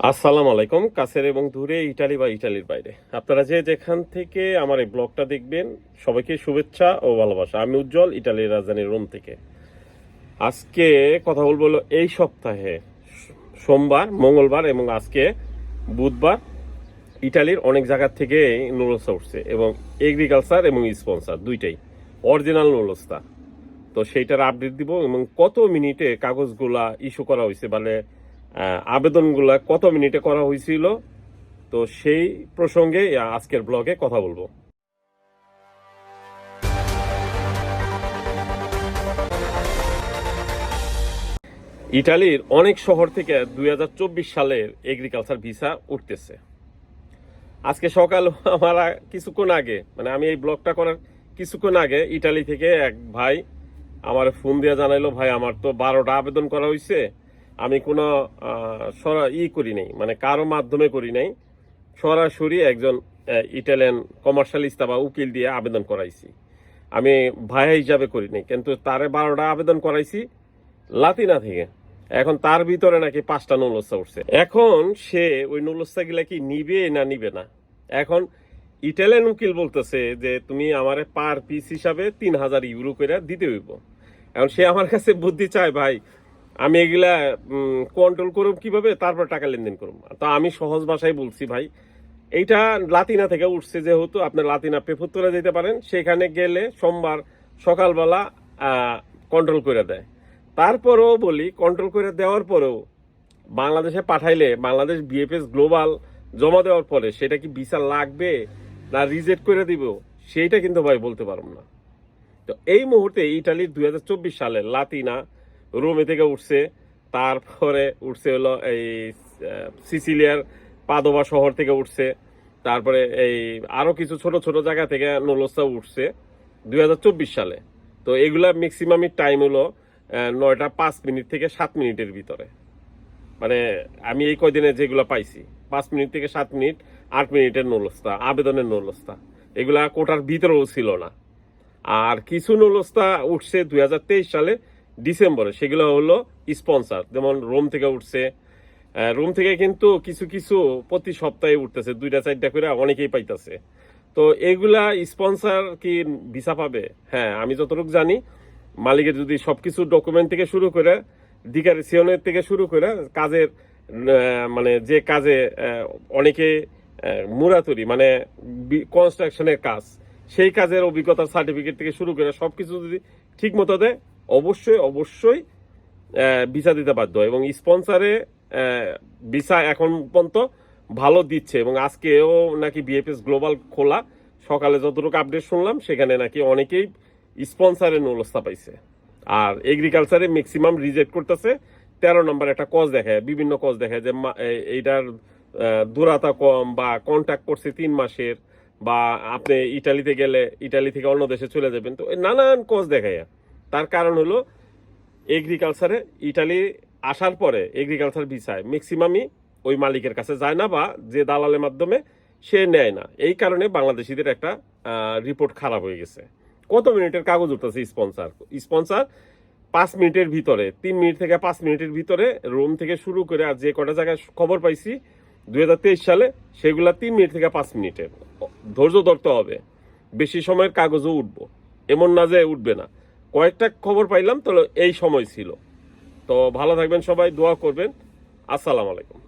আসসালামু আলাইকুম, কাছের এবং দূরে ইটালি বা ইটালির বাইরে। আপনারা যে যেখান থেকে আমার এই ব্লগটা দেখবেন, সবাইকে শুভেচ্ছা ও ভালোবাসা। আমি উজ্জ্বল, ইটালির রাজধানী রোম থেকে। আজকে কথা বলব এই সপ্তাহে, সোমবার, মঙ্গলবার এবং আজকে বুধবার ইটালির অনেক জায়গা থেকে নুডলসটা উঠছে এবং এগ্রিকালচার এবং স্পন্সার দুইটাই। অরিজিনাল নুডলসটা তো সেইটার আপডেট দিব এবং কত মিনিটে কাগজগুলা ইস্যু করা হয়েছে মানে আবেদনগুলা কত মিনিটে করা হয়েছিল? তো সেই প্রসঙ্গে আজকের ব্লগে কথা বলব। ইটালির অনেক শহর থেকে দুই হাজার চব্বিশ সালের এগ্রিকালচার ভিসা উঠতেছে। আজকে সকাল আমার কিছুক্ষণ আগে মানে আমি এই ব্লগটা করার কিছুক্ষণ আগে ইটালি থেকে এক ভাই আমার ফোন দিয়ে জানাইলো, ভাই, আমার তো বারোটা আবেদন করা হয়েছে আমি কোনো সরা, ই করি নাই মানে কারও মাধ্যমে করি নাই, সরাসরি একজন ইটালিয়ান কমার্শিয়ালিস্টা বা উকিল দিয়ে আবেদন করাইছি। আমি ভাই হিসাবে করি নাই, কিন্তু তারে বারোটা আবেদন করাইছি লাতিনা থেকে এখন তার ভিতরে নাকি পাঁচটা নৌলস্তা উঠছে। এখন সে ওই নৌলস্তা গুলা কি নিবে না নিবে না? এখন ইটালিয়ান উকিল বলতেছে যে, তুমি আমার পার পিস হিসাবে তিন হাজার ইউরো করে দিতে হইব। এখন সে আমার কাছে বুদ্ধি চায়, ভাই আমি এগুলা কন্ট্রোল করব কীভাবে? তারপর টাকা লেনদেন করব তো আমি সহজ ভাষায় বলছি ভাই, এইটা লাতিনা থেকে উঠছে যেহেতু আপনি লাতিনা পেফুত্তরে যেতে পারেন, সেখানে গেলে সোমবার সকালবেলা কন্ট্রোল করে দেয়। তারপরেও বলি কন্ট্রোল করে দেওয়ার পরেও বাংলাদেশে পাঠাইলে, বাংলাদেশ বিএফএস গ্লোবাল জমা দেওয়ার পরে সেটা কি ভিসা লাগবে না রিজেক্ট করে দিব, সেইটা কিন্তু ভাই বলতে পারব না। তো এই মুহূর্তে ইটালির দু হাজার চব্বিশ সালে লাতিনা রোমে থেকে উঠছে, তারপরে উঠছে হলো এই সিসিলিয়ার পাদোবা শহর থেকে উঠছে, তারপরে এই আরও কিছু ছোট ছোট জায়গা থেকে নলস্তা উঠছে দু হাজার চব্বিশ সালে। তো এগুলা ম্যাক্সিমামই টাইম হলো নয়টা পাঁচ মিনিট থেকে সাত মিনিটের ভিতরে। মানে আমি এই কয়দিনে যেগুলো পাইছি, পাঁচ মিনিট থেকে সাত মিনিট, আট মিনিটের নলস্তা, আবেদনের নলস্তা। এগুলা কোটার ভিতরেও ছিল না। আর কিছু নলস্তা উঠছে দু হাজার তেইশ সালে ডিসেম্বরে, সেগুলো হলো স্পন্সার। যেমন রোম থেকে উঠছে। রোম থেকে কিন্তু কিছু কিছু প্রতি সপ্তাহে উঠতেছে, দুইটা, চারটা করে অনেকেই পাইতেছে। তো এগুলা স্পন্সার কি ভিসা পাবে? হ্যাঁ আমি যতটুকু জানি, মালিকের যদি সবকিছু ডকুমেন্ট থেকে শুরু করে ডিকারেশনের থেকে শুরু করে, কাজের মানে যে কাজে অনেকে মুরাতুরি মানে কনস্ট্রাকশনের কাজ, সেই কাজের অভিজ্ঞতার সার্টিফিকেট থেকে শুরু করে সবকিছু যদি ঠিক মতো দেয় অবশ্যই অবশ্যই ভিসা দিতে বাধ্য এবং স্পন্সারে ভিসা এখন পর্যন্ত ভালো দিচ্ছে। এবং আজকেও নাকি বিএফএস গ্লোবাল খোলা। সকালে যতটুকু আপডেট শুনলাম, সেখানে নাকি অনেকেই স্পন্সারের নলস্তা পাইছে। আর এগ্রিকালচারে ম্যাক্সিমাম রিজেক্ট করতেছে। তেরো নম্বর একটা কজ দেখায়, বিভিন্ন কজ দেখায় যে এইটার দূরতা কম বা কন্ট্যাক্ট করছে তিন মাসের। বা আপনি ইটালিতে গেলে, ইটালি থেকে অন্য দেশে চলে যাবেন। তো নানান কজ দেখায়। তার কারণ হলো এগ্রিকালচারে ইটালি আসার পরে এগ্রিকালচার ভিসায় ম্যাক্সিমামই ওই মালিকের কাছে যায় না বা যে দালালের মাধ্যমে সে নেয় না। এই কারণে বাংলাদেশিদের একটা রিপোর্ট খারাপ হয়ে গেছে। কত মিনিটের কাগজ উঠতেছে স্পন্সার স্পন্সার পাঁচ মিনিটের ভিতরে, তিন মিনিট থেকে পাঁচ মিনিটের ভিতরে রোম থেকে শুরু করে আর যে কটা জায়গায় খবর পাইছি দু হাজার তেইশ সালে সেগুলা তিন মিনিট থেকে পাঁচ মিনিটের। ধৈর্য ধরতে হবে। বেশি সময়ের কাগজও উঠবো। এমন না যে উঠবে না। কয়েকটা খবর পাইলাম তো এই সময় ছিল। তো ভালো থাকবেন সবাই, দোয়া করবেন। আসসালামু আলাইকুম।